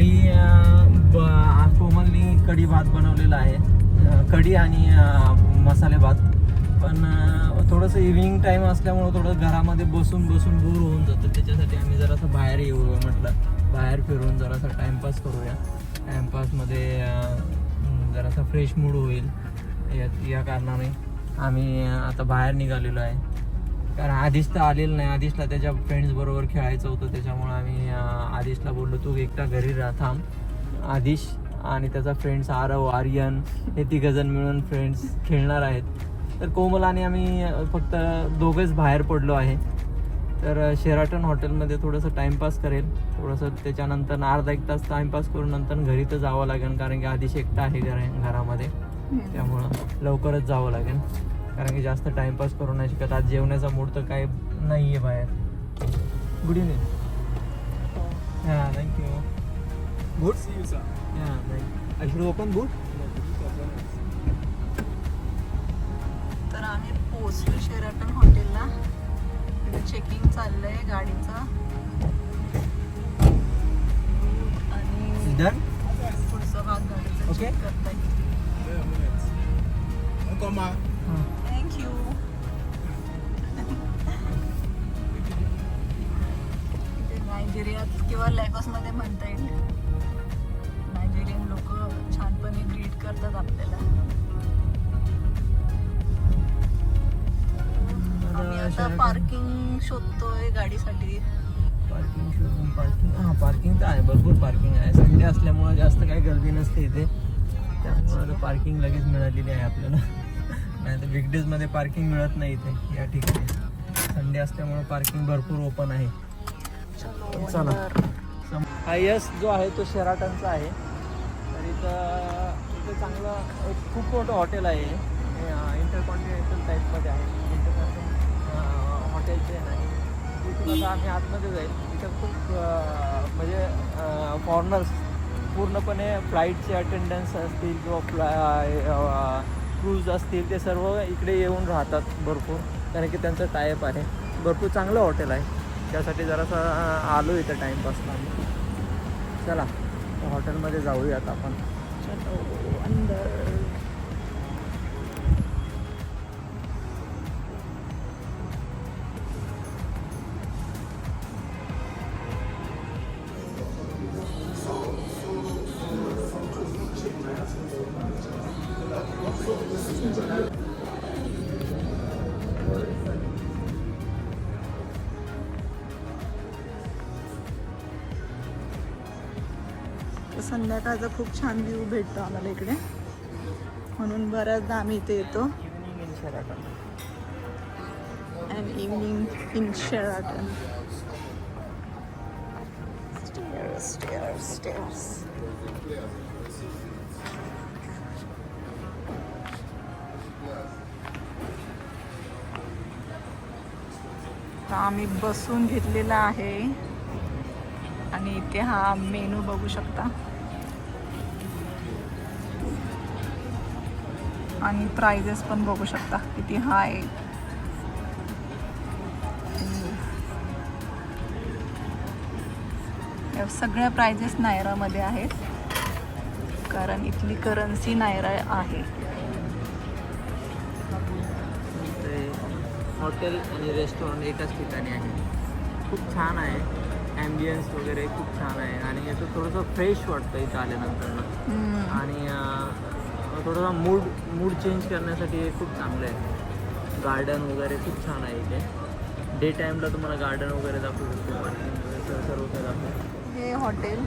घरी कोमलनी कढी भात बनवलेला आहे. कढी आणि मसाले भात. पण थोडंसं इव्हिनिंग टाईम असल्यामुळं थोडं घरामध्ये बसून बसून बोर होऊन जातं. त्याच्यासाठी आम्ही जरासं बाहेर येऊ म्हटलं. बाहेर फिरून जरासा टाईमपास करूया. टाईमपासमध्ये जरासा फ्रेश मूड होईल. या या कारणाने आम्ही आता बाहेर निघालेलो आहे. कारण आधीच तर आलेलं नाही. आधीचला त्याच्या फ्रेंड्स बरोबर खेळायचं होतं. त्याच्यामुळे आम्ही आधीचला बोललो तू एकटा घरी राहा थांब. आदिश आणि त्याचा फ्रेंड्स आरव आर्यन हे तिघजण मिळून फ्रेंड्स खेळणार आहेत. तर कोमल आणि आम्ही फक्त दोघंच बाहेर पडलो आहे. तर शेराटन हॉटेलमध्ये थोडंसं टाईमपास करेल. थोडंसं त्याच्यानंतर अर्धा एक तास टाईमपास करून नंतर घरी तर जावं लागेल. कारण की आधीच एकटा आहे घर घरामध्ये. त्यामुळं लवकरच जावं लागेल. कारण की जास्त टाइमपास करू नाही शकत. आज जेवण्याचा मूड तर काय नाही आहे बाहेर. गुड इव्हनिंग हां. Thank you good See you, sir. हां thank you I should open good तर आम्ही पोहोचलो शेराटन हॉटेलला तिथे चेकिंग चाललंय गाडीचं. आणि पुढचा भाग गाडीचा Okay. चेक करताय थँक्यू नायजेरियात किंवा लॅगोसमध्ये म्हणता येईल. नायजेरियन लोक छानपणे ग्रीट करतात आपल्याला. आम्ही आता पार्किंग शोधतोय गाडीसाठी. पार्किंग शोरूम पार्किंग हां पार्किंग तर आहे भरपूर पार्किंग आहे. संडे असल्यामुळं जास्त काही गर्दी नसते इथे. त्यामुळं पार्किंग लगेच मिळालेली आहे आपल्याला. नाही तर विकडेजमध्ये पार्किंग मिळत नाही इथे या ठिकाणी. संडे असल्यामुळे पार्किंग भरपूर ओपन आहे. चला. अंदर. सम- जो आहे तो शेराटनचा आहे. तर इथं इथं चांगलं एक खूप मोठं हॉटेल आहे. इंटरकॉन्टिनेंटल टाईपमध्ये आहे. इंटरनॅशनल हॉटेलचे नाही तिथून आता आम्ही आतमध्ये जाईल. इथं खूप म्हणजे फॉरनर्स पूर्णपणे फ्लाईटचे अटेंडन्स असतील किंवा फ्ला क्रूज असतील ते सर्व इकडे येऊन राहतात भरपूर. कारण की त्यांचं टायप आहे. भरपूर चांगलं हॉटेल आहे. त्यासाठी जरासा आलो इथं टाईमपासला आम्ही. चला हॉटेलमध्ये जाऊयात आपण. चलो अंदर संध्याकाळचा खूप छान व्ह्यू भेटतो आम्हाला इकडे. म्हणून बऱ्याचदा आम्ही इथे येतो. And evening in Sheraton stairs stairs stairs आम्ही बसून घेतलेला आहे. आणि इथे हा मेनू बघू शकता. आणि प्राइजेस पण बघू शकता किती हाय सगळ्या प्राइजेस नायरामध्ये आहेत. कारण इथली करन्सी नायरा आहे. हॉटेल आणि रेस्टॉरंट एकाच ठिकाणी आहे. खूप छान आहे. ॲम्बियन्स वगैरे खूप छान आहे. आणि याचं थोडंसं फ्रेश वाटतं इथं आल्यानंतर. आणि थोडासा मूड मूड चेंज करण्यासाठी हे खूप चांगलं आहे. गार्डन वगैरे खूप छान आहे इथे. डे टाईमला तुम्हाला गार्डन वगैरे दाखवू शकतो. पार्किंग सर्व काही दाखवू हे हॉटेल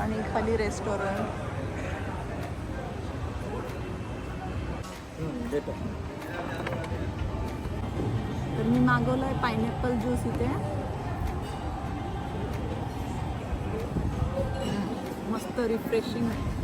आणि खाली रेस्टॉरंट तर मी मागवलं आहे पायनॅपल ज्यूस इथे मस्त रिफ्रेशिंग आहे.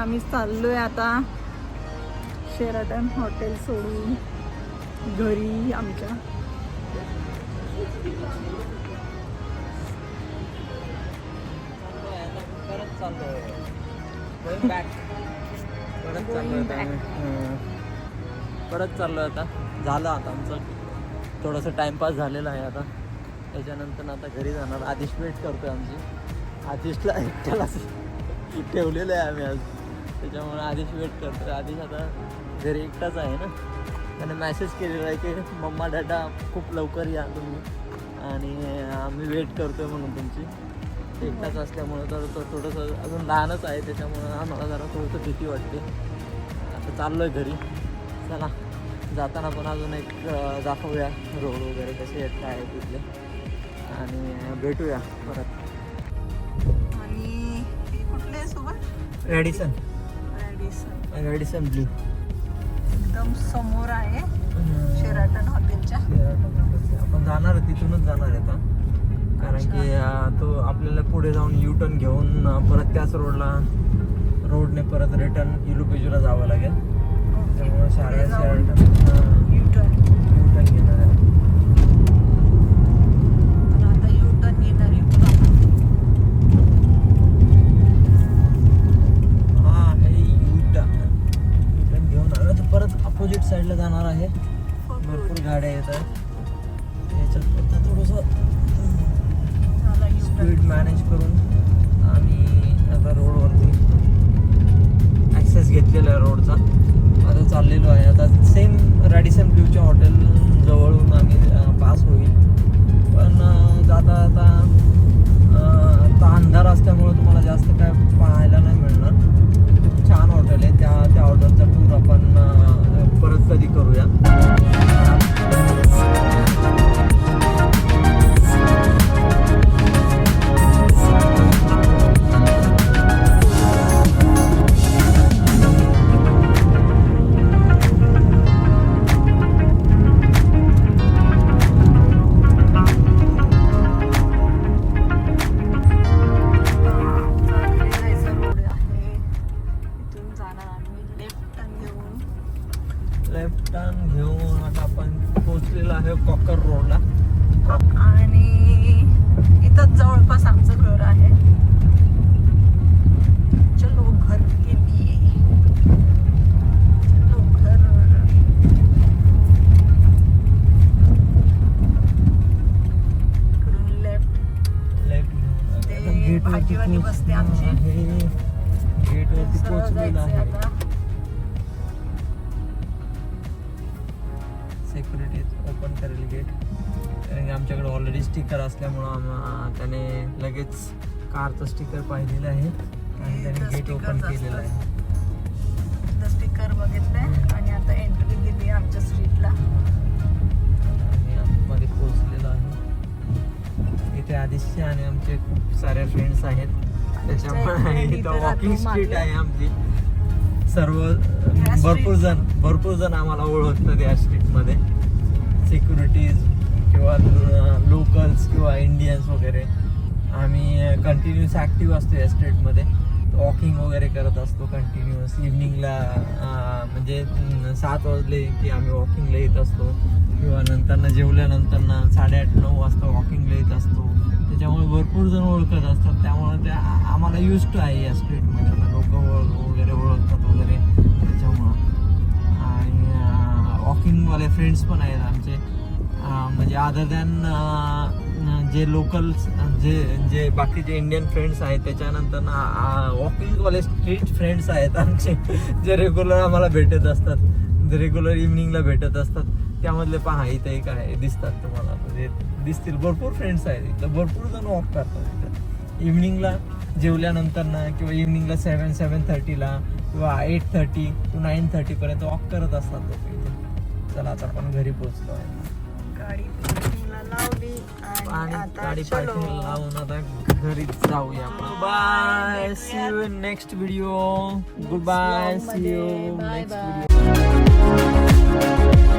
आम्ही चाललोय आता शेराटन हॉटेल सोडून घरी आमच्या. परत चाललोय आता. झालं आता आमचं. थोडंसं टाइमपास झालेलं आहे आता. त्याच्यानंतर आता घरी जाणार. आदेश वेट करतोय आमची. आदेशला एकट्यालाच ठेवलेलं आहे आम्ही आज. त्याच्यामुळे आदेश वेट करतोय. आदेश आता घरी एकटाच आहे ना. त्याने मेसेज केलेला आहे की मम्मा डॅडा खूप लवकर या तुम्ही. आणि आम्ही वेट करतोय म्हणून तुमची. एकटाच असल्यामुळं तर तो थोडंसं अजून लहानच आहे. त्याच्यामुळं आम्हाला जरा थोडंसं भीती वाटते. आता चाललो आहे घरी. चला जाताना पण अजून एक दाखवूया रोड वगैरे कसे आहेत काय आहेत तिथले. आणि भेटूया परत. आणि हे कुठले आहे सोबत? रेडिसन रॅडिसन ब्ल्यू एकदम समोर आहे. शेराटन हॉटेलच्या. आपण जाणार तिथूनच जाणार आहे आता. कारण की तो आपल्याला पुढे जाऊन यू टर्न घेऊन परत त्याच रोडला रोडने परत रिटर्न इलुपेजूला जावं लागेल. त्यामुळे शाळा मॅनेज करून आम्ही आता रोडवरती ॲक्सेस घेतलेला आहे रोडचा आता चाललेलो आहे. आता सेम रॅडिसन ब्ल्यूच्या हॉटेल जवळून आम्ही पास होईल. पण जाता आता आता अंधार असल्यामुळे तुम्हाला जास्त काय पाहायला नाही मिळणार. खूप छान हॉटेल आहे. त्या त्या हॉटेल करेल गेट कारण की आमच्याकडे ऑलरेडी स्टिकर असल्यामुळं आम- त्याने लगेच कारचं स्टिकर पाहिलेलं आहे. आणि त्याने गेट ओपन केलेलं आहे. स्टिकर बघितलंय आणि आता एंट्री दिली आमच्या स्ट्रीटला आम्ही आतमध्ये पोहोचलेलो आहे. इथे आदिश्य आणि आमचे खूप सारे फ्रेंड्स आहेत. त्याच्यामुळे इथे वॉकिंग स्ट्रीट. आहे आमची. सर्व भरपूर जण भरपूर जण आम्हाला ओळखतात या स्ट्रीटमध्ये सिक्युरिटीज किंवा लोकल्स किंवा इंडियन्स वगैरे. आम्ही कंटिन्युअस ॲक्टिव्ह असतो या स्टेटमध्ये वॉकिंग वगैरे करत असतो कंटिन्युअस इव्हनिंगला म्हणजे सात वाजले की आम्ही वॉकिंगला येत असतो. किंवा नंतरनं जेवल्यानंतरनं साडेआठ नऊ वाजता वॉकिंगला येत असतो. त्याच्यामुळे भरपूर जण ओळखत असतात. त्यामुळे त्या आम्हाला युज टू आहे या स्ट्रीटमध्ये लोक वगैरे ओळखतात वगैरे. वॉकिंगवाले फ्रेंड्स पण आहेत आमचे. म्हणजे अदर दॅन जे लोकल जे जे बाकीचे इंडियन फ्रेंड्स आहेत त्याच्यानंतर वॉकिंगवाले स्ट्रीट फ्रेंड्स आहेत आमचे. जे रेग्युलर आम्हाला भेटत असतात. जे रेग्युलर इव्हनिंगला भेटत असतात. त्यामधले पहा इथे एक आहे दिसतात तुम्हाला. म्हणजे दिसतील. भरपूर फ्रेंड्स आहेत इथं. भरपूर जण वॉक करतात इथं. इव्हनिंगला जेवल्यानंतर ना किंवा इव्हनिंगला सेवन सेवन थर्टीला किंवा एट थर्टी टू नाईन थर्टीपर्यंत वॉक करत असतात लोक इथे. चला आता आपण घरी पोहोचलो आहे. गाडी पार्किंगला लावली आणि आणि आता गाडी चलो. पार्किंग लावून आता घरी जाऊया bye see you next video goodbye see you next. Video